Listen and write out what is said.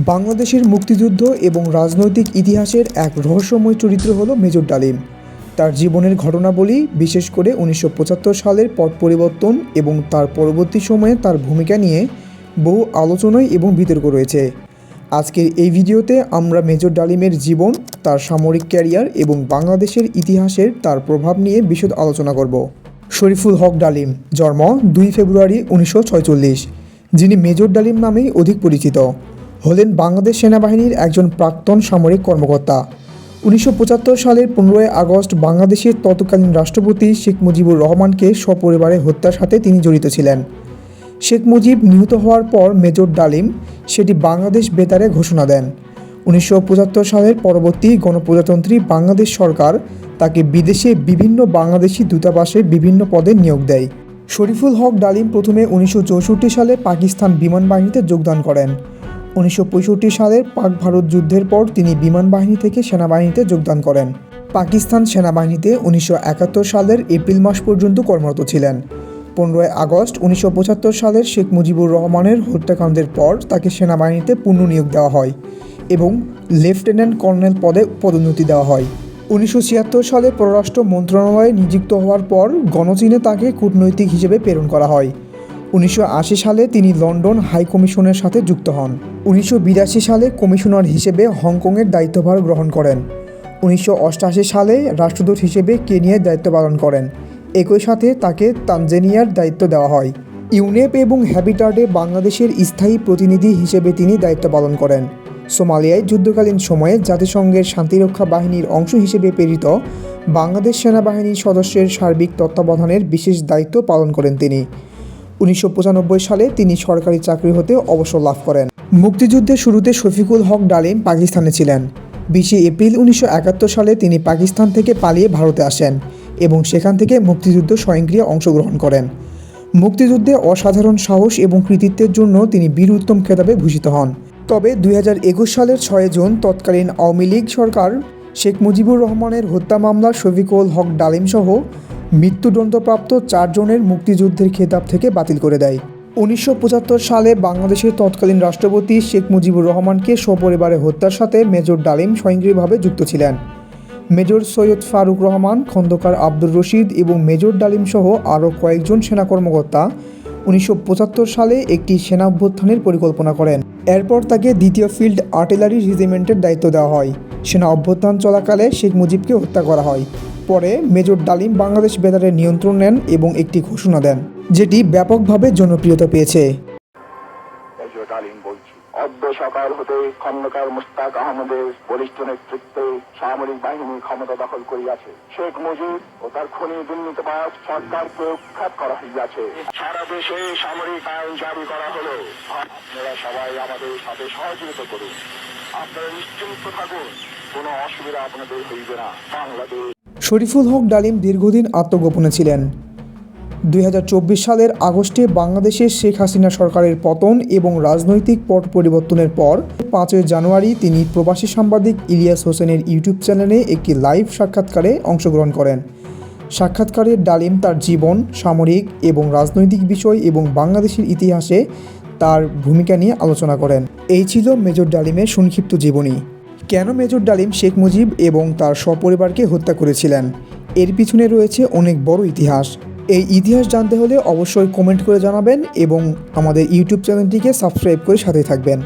বাংলাদেশের মুক্তিযুদ্ধ এবং রাজনৈতিক ইতিহাসের এক রহস্যময় চরিত্র হল মেজর ডালিম। তার জীবনের ঘটনাবলী, বিশেষ করে উনিশশো পঁচাত্তর সালের পট পরিবর্তন এবং তার পরবর্তী সময়ে তার ভূমিকা নিয়ে বহু আলোচনায় এবং বিতর্ক রয়েছে। আজকের এই ভিডিওতে আমরা মেজর ডালিমের জীবন, তার সামরিক ক্যারিয়ার এবং বাংলাদেশের ইতিহাসের তার প্রভাব নিয়ে বিশদ আলোচনা করব। শরীফুল হক ডালিম, জন্ম দুই ফেব্রুয়ারি উনিশশো যিনি মেজর ডালিম নামেই অধিক পরিচিত। হলেন বাংলাদেশ সেনাবাহিনীর একজন প্রাক্তন সামরিক কর্মকর্তা। উনিশশো পঁচাত্তর সালের পনেরোই আগস্ট বাংলাদেশের তৎকালীন রাষ্ট্রপতি শেখ মুজিবুর রহমানকে সপরিবারে হত্যার সাথে তিনি জড়িত ছিলেন। শেখ মুজিব নিহত হওয়ার পর মেজর ডালিম সেটি বাংলাদেশ বেতারে ঘোষণা দেন। উনিশশো পঁচাত্তর সালের পরবর্তী গণপ্রজাতন্ত্রী বাংলাদেশ সরকার তাকে বিদেশে বিভিন্ন বাংলাদেশি দূতাবাসে বিভিন্ন পদে নিয়োগ দেয়। শরীফুল হক ডালিম প্রথমে উনিশশো চৌষট্টি সালে পাকিস্তান বিমান বাহিনীতে যোগদান করেন। উনিশশো পঁয়ষট্টি সালের পাক ভারত যুদ্ধের পর তিনি বিমান বাহিনী থেকে সেনাবাহিনীতে যোগদান করেন। পাকিস্তান সেনাবাহিনীতে উনিশশো একাত্তর সালের এপ্রিল মাস পর্যন্ত কর্মরত ছিলেন। পনেরোই আগস্ট উনিশশো পঁচাত্তর সালের শেখ মুজিবুর রহমানের হত্যাকাণ্ডের পর তাকে সেনাবাহিনীতে পুনর্নিয়োগ দেওয়া হয় এবং লেফটেন্যান্ট কর্নেল পদে পদোন্নতি দেওয়া হয়। উনিশশো ছিয়াত্তর সালে পররাষ্ট্র মন্ত্রণালয়ে নিযুক্ত হওয়ার পর গণচীনে তাকে কূটনৈতিক হিসেবে প্রেরণ করা হয়। উনিশশো আশি সালে তিনি লন্ডন হাই কমিশনের সাথে যুক্ত হন। উনিশশো বিরাশি সালে কমিশনার হিসেবে হংকংয়ের দায়িত্বভার গ্রহণ করেন। উনিশশো সালে রাষ্ট্রদূত হিসেবে কেনিয়ার দায়িত্ব পালন করেন। একই সাথে তাকে তানজেনিয়ার দায়িত্ব দেওয়া হয়। ইউনেপ এবং হ্যাবিটাটে বাংলাদেশের স্থায়ী প্রতিনিধি হিসেবে তিনি দায়িত্ব পালন করেন। সোমালিয়ায় যুদ্ধকালীন সময়ে জাতিসংঘের শান্তিরক্ষা বাহিনীর অংশ হিসেবে প্রেরিত বাংলাদেশ সেনাবাহিনীর সদস্যের সার্বিক তত্ত্বাবধানের বিশেষ দায়িত্ব পালন করেন তিনি। উনিশশো পঁচানব্বই সালে তিনি সরকারি চাকরি হতে অবসর লাভ করেন। মুক্তিযুদ্ধের শুরুতে শফিকুল হক ডালিম পাকিস্তানে ছিলেন। বিশে এপ্রিল উনিশশো একাত্তর সালে তিনি পাকিস্তান থেকে পালিয়ে ভারতে আসেন এবং সেখান থেকে মুক্তিযুদ্ধ স্বয়ংক্রিয় অংশগ্রহণ করেন। মুক্তিযুদ্ধে অসাধারণ সাহস এবং কৃতিত্বের জন্য তিনি বীর উত্তম খেতাবে ভূষিত হন। তবে দুই হাজার একুশ সালের ছয় জুন তৎকালীন আওয়ামী লীগ সরকার শেখ মুজিবুর রহমানের হত্যা মামলা শফিকুল হক ডালিম সহ মৃত্যুদণ্ডপ্রাপ্ত চারজনের মুক্তিযুদ্ধের খেতাব থেকে বাতিল করে দেয়। উনিশশো পঁচাত্তর সালে বাংলাদেশের তৎকালীন রাষ্ট্রপতি শেখ মুজিবুর রহমানকে সপরিবারে হত্যার সাথে মেজর ডালিম স্বয়ংক্রিয়ভাবে যুক্ত ছিলেন। মেজর সৈয়দ ফারুক রহমান, খন্দকার আব্দুর রশিদ এবং মেজর ডালিম সহ আরও কয়েকজন সেনা কর্মকর্তা উনিশশো পঁচাত্তর সালে একটি সেনা অভ্যুত্থানের পরিকল্পনা করেন। এরপর তাকে দ্বিতীয় ফিল্ড আর্টিলারি রেজিমেন্টের দায়িত্ব দেওয়া হয়। সেনা অভ্যুত্থান চলাকালে শেখ মুজিবকে হত্যা করা হয়। পরে মেজর ডালিম বাংলাদেশ বেতারের নিয়ন্ত্রণ নেন এবং একটি ঘোষণা দেন, যেটি ব্যাপকভাবে জনপ্রিয়তা পেয়েছে। অদ্য সকাল হতে খন্দকার মুস্তাক আহমদের বলিষ্ঠ নেতৃত্বে সামরিক বাহিনী ক্ষমতা দখল করিয়াছে। শেখ মুজিব ও তার খনি দুর্নীতিবাজ সরকারকে উৎখাত করা হইয়াছে। সারা দেশে সামরিক আইন জারি করা হলো আপনারা সবাই আমাদের সাথে সহযোগিতা করুন। আপনারা নিশ্চিন্ত থাকুন, কোনো অসুবিধা আপনাদের হইবে না। বাংলাদেশ শরীফুল হক ডালিম দীর্ঘদিন আত্মগোপনে ছিলেন। দুই হাজার চব্বিশ সালের আগস্টে বাংলাদেশের শেখ হাসিনা সরকারের পতন এবং রাজনৈতিক পট পরিবর্তনের পর পাঁচই জানুয়ারি তিনি প্রবাসী সাংবাদিক ইলিয়াস হোসেনের ইউটিউব চ্যানেলে একটি লাইভ সাক্ষাৎকারে অংশগ্রহণ করেন। সাক্ষাৎকারে ডালিম তার জীবন, সামরিক এবং রাজনৈতিক বিষয় এবং বাংলাদেশের ইতিহাসে তার ভূমিকা নিয়ে আলোচনা করেন। এই ছিল মেজর ডালিমের সংক্ষিপ্ত জীবনী। কেন মেজর ডালিম শেখ মুজিব এবং তার সপরিবারকে হত্যা করেছিলেন? এর পিছনে রয়েছে অনেক বড় ইতিহাস। এই ইতিহাস জানতে হলে অবশ্যই কমেন্ট করে জানাবেন এবং আমাদের ইউটিউব চ্যানেলটিকে সাবস্ক্রাইব করে সাথে থাকবেন।